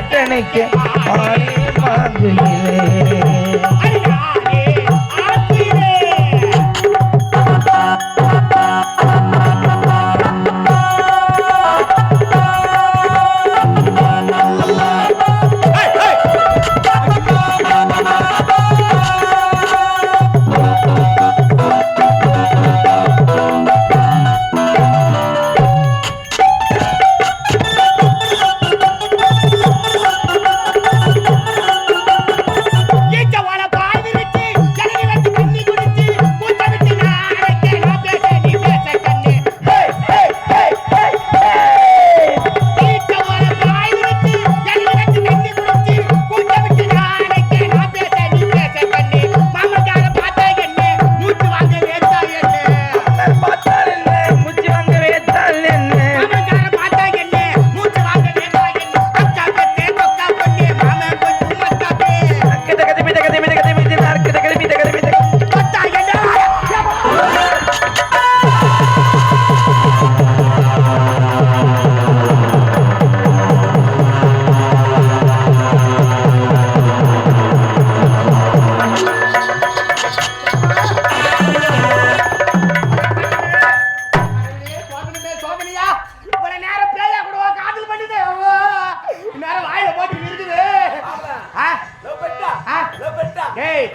பண்ணு செட்டனைக்க ஆடி மாங்குயிலே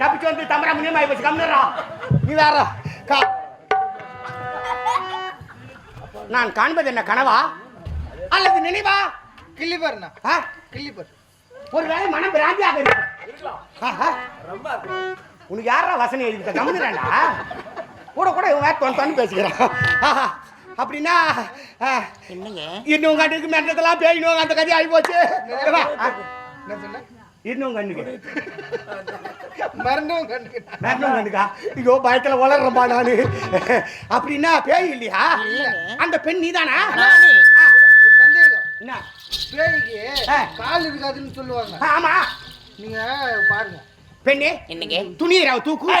தப்பிச்சு வந்து தம்பரா முனியமா போச்சு கம்மிடுறா நீ வேற கா நான் காண்பது என்ன கனவா அல்லது நினைவா கிள்ளிப்பர்ண்ணா ஆ? கிள்ளிப்பர் ஒருவேளை மனம் பிராந்தியாக இருக்கும் ஆஹா. உனக்கு யாரா வசனம் எழுதி கம்முறாண்டா கூட கூட இவன் வேற தொன் தொன்னு பேசிக்கிறான் ஆஹா. அப்படின்னா என்னங்க இன்னும் கண்ணுக்கு மெட்டதெல்லாம் பேயணும் அந்த கதை ஆகி போச்சு வா. ஆ. என்ன சொன்ன இன்னும் கண்ணுக்கு மறந்தும் கண்ணுக்கா ஐயோ பயத்துல வளர்றப்பா நானு. அப்படின்னா பேய் இல்லையா? அந்த பெண் நீதானா? ஆ. ஒரு சந்தேகம். என்ன? பேய்க்கு. கால் இருக்காதுன்னு சொல்லுவாங்க. ஆமா. நீங்க பாருங்க. பெண்ணே என்னங்க? துணியை தூக்கு.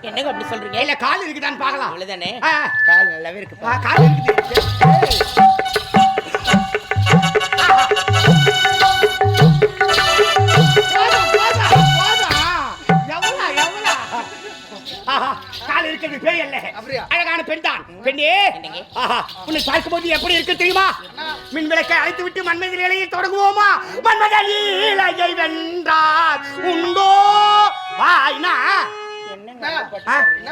என்னங்க அப்படி சொல்றீங்க? இல்ல கால் இருக்குதான்னு பார்க்கலாம். அவ்வளவுதானே. கால் நல்லாவே இருக்கு கால் இருக்குது. அழகான பெண் தான் பெண்ணே. உன்னை பார்க்கும்போது எப்படி இருக்கு தெரியுமா? மின் விளக்கை அழைத்து விட்டு மன்மத நிலையை தொடங்குவோமா? மன்மத லீலையை வென்றார் உண்டோ? வாய்னா? என்ன?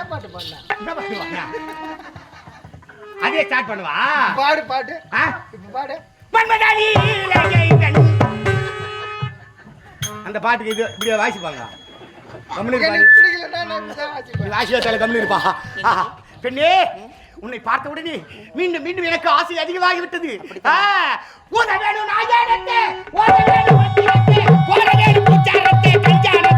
பாட்டு பாடின? என்ன பண்ணுவாங்க அதே ஸ்டார்ட் பண்ணுவா? பாடு பாட்டு பாடு. மன்மத லீலையை வென்- அந்த பாட்டுக்கு இது இப்படியே வாசிப்பாங்க. கம்முனு வாசிப்பேன். ஆசியத்தால கம்முனு இருப்பா. பெண்ணே உன்னை பார்த்த உடனே மீண்டும் மீண்டும் எனக்கு ஆசை அதிகமாகி விட்டது ஓட வேணும் நாயானத்தே ஓட வேணும் வத்திரத்தே வேணும் பூச்சாரத்தே கஞ்சான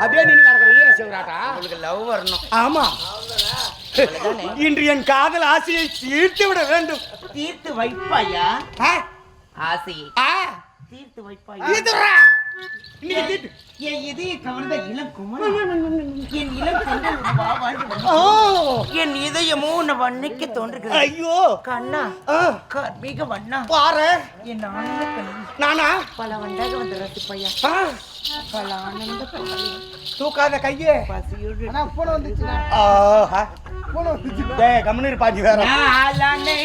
அப்படியே நின்று நடக்கிற ஈர சிவராட்டா? உங்களுக்கு லவ் வரணும். ஆமா. இன்று என் காதல் ஆசையை தீர்த்து விட வேண்டும். தீர்த்து வைப்பாயா? ஆ? ஆசையை. ஆ? தீர்த்து வைப்பாயா? என் இதய கவர்ந்த இளம் குமரன் என் இளம். ஓ. என் இதயமோ உன்னை வன்னைக்கு தோன்றுகிறது. ஐயோ. கண்ணா கர்மீக வண்ணா. பாரு என் ஆனந்த கண்ணி நானா? பல வண்டாக வந்த பல ஆனந்த தூக்காத கையே. பசியோடு போன. போன வந்துச்சு டேய் கம்முன்னு வேற. நாளானே